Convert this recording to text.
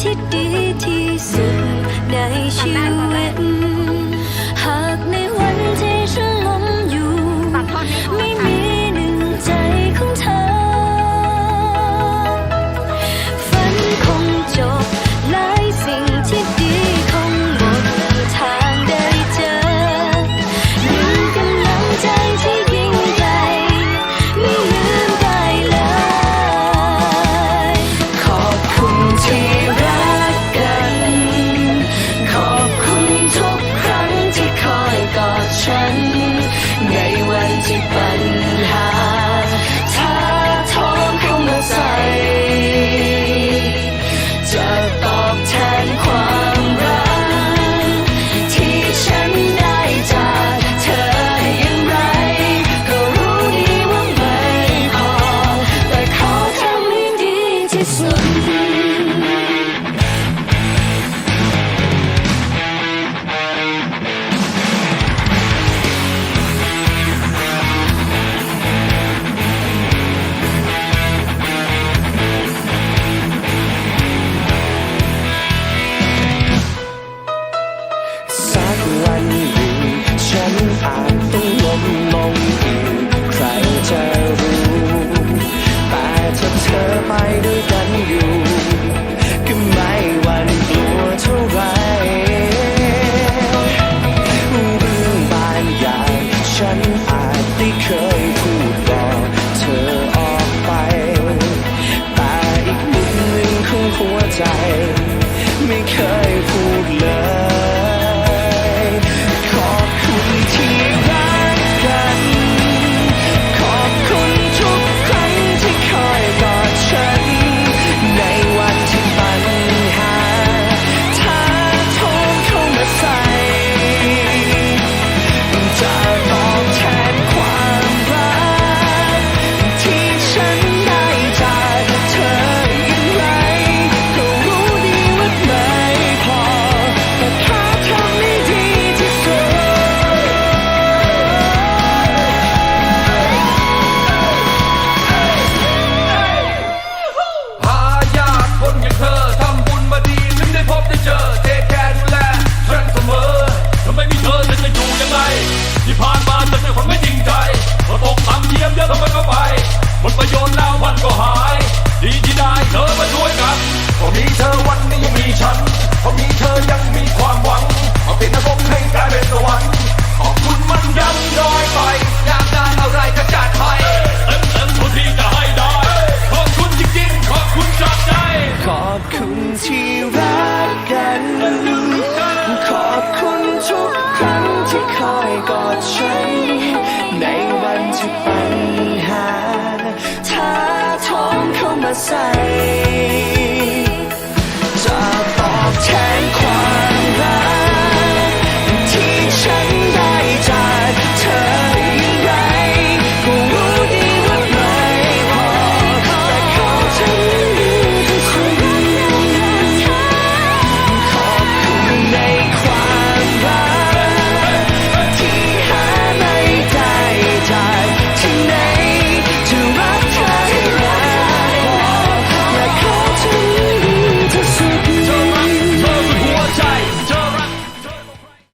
ที่ดีที่สุดในชีวิต อาจต้องล้มลงอีกใครจะรู้ แต่ถ้าเธอไปด้วยกัน ขอบคุณทุกครั้งที่คอยกอดฉัน ในวันที่ปหาท้าท้องเข้ามาใส่